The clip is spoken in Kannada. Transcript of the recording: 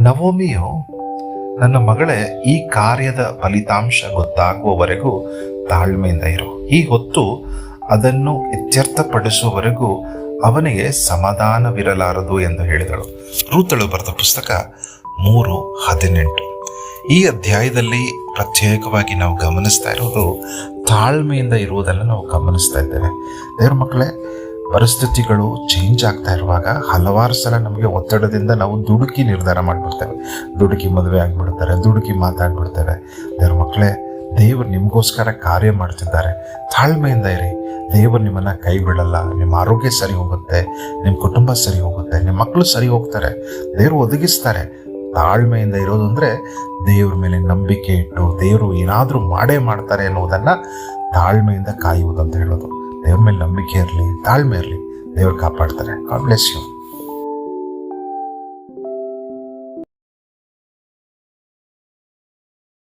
ನವೋಮಿಯು ನನ್ನ ಮಗಳೇ, ಈ ಕಾರ್ಯದ ಫಲಿತಾಂಶ ಗೊತ್ತಾಗುವವರೆಗೂ ತಾಳ್ಮೆಯಿಂದ ಇರು. ಈ ಹೊತ್ತು ಅದನ್ನು ಇತ್ಯರ್ಥಪಡಿಸುವವರೆಗೂ ಅವನಿಗೆ ಸಮಾಧಾನವಿರಲಾರದು ಎಂದು ಹೇಳಿದಳು. ರೂತಳು ಬರೆದ ಪುಸ್ತಕ ಮೂರು ಹದಿನೆಂಟು. ಈ ಅಧ್ಯಾಯದಲ್ಲಿ ಪ್ರತ್ಯೇಕವಾಗಿ ನಾವು ಗಮನಿಸ್ತಾ ಇರೋದು ತಾಳ್ಮೆಯಿಂದ ಇರುವುದನ್ನು ನಾವು ಗಮನಿಸ್ತಾ ಇದ್ದೇವೆ. ದೇವ್ರ ಮಕ್ಕಳೇ ಪರಿಸ್ಥಿತಿಗಳು ಚೇಂಜ್ ಆಗ್ತಾ ಇರುವಾಗ ಹಲವಾರು ಸಲ ನಮಗೆ ಒತ್ತಡದಿಂದ ನಾವು ದುಡುಕಿ ನಿರ್ಧಾರ ಮಾಡಿಬಿಡ್ತೇವೆ. ದುಡುಕಿ ಮದುವೆ ಆಗಿಬಿಡ್ತಾರೆ, ದುಡುಕಿ ಮಾತಾಡ್ಬಿಡ್ತೇವೆ. ದೇವ್ರ ಮಕ್ಕಳೇ, ದೇವರು ನಿಮಗೋಸ್ಕರ ಕಾರ್ಯ ಮಾಡ್ತಿದ್ದಾರೆ. ತಾಳ್ಮೆಯಿಂದ ಇರಿ. ದೇವರು ನಿಮ್ಮನ್ನು ಕೈಬಿಡಲ್ಲ. ನಿಮ್ಮ ಆರೋಗ್ಯ ಸರಿ ಹೋಗುತ್ತೆ, ನಿಮ್ಮ ಕುಟುಂಬ ಸರಿ ಹೋಗುತ್ತೆ, ನಿಮ್ಮ ಮಕ್ಕಳು ಸರಿ ಹೋಗ್ತಾರೆ. ದೇವರು ಒದಗಿಸ್ತಾರೆ. ತಾಳ್ಮೆಯಿಂದ ಇರೋದು ಅಂದರೆ ದೇವ್ರ ಮೇಲೆ ನಂಬಿಕೆ ಇಟ್ಟು, ದೇವರು ಏನಾದರೂ ಮಾಡೇ ಮಾಡ್ತಾರೆ ಅನ್ನೋದನ್ನು ತಾಳ್ಮೆಯಿಂದ ಕಾಯುವುದು ಅಂತ ಹೇಳೋದು. ಮೇಲೆ ನಂಬಿಕೆ ಇರಲಿ ತಾಳ್ಮೆ ಇರಲಿ ದೇವರು ಕಾಪಾಡ್ತಾರೆ. God bless you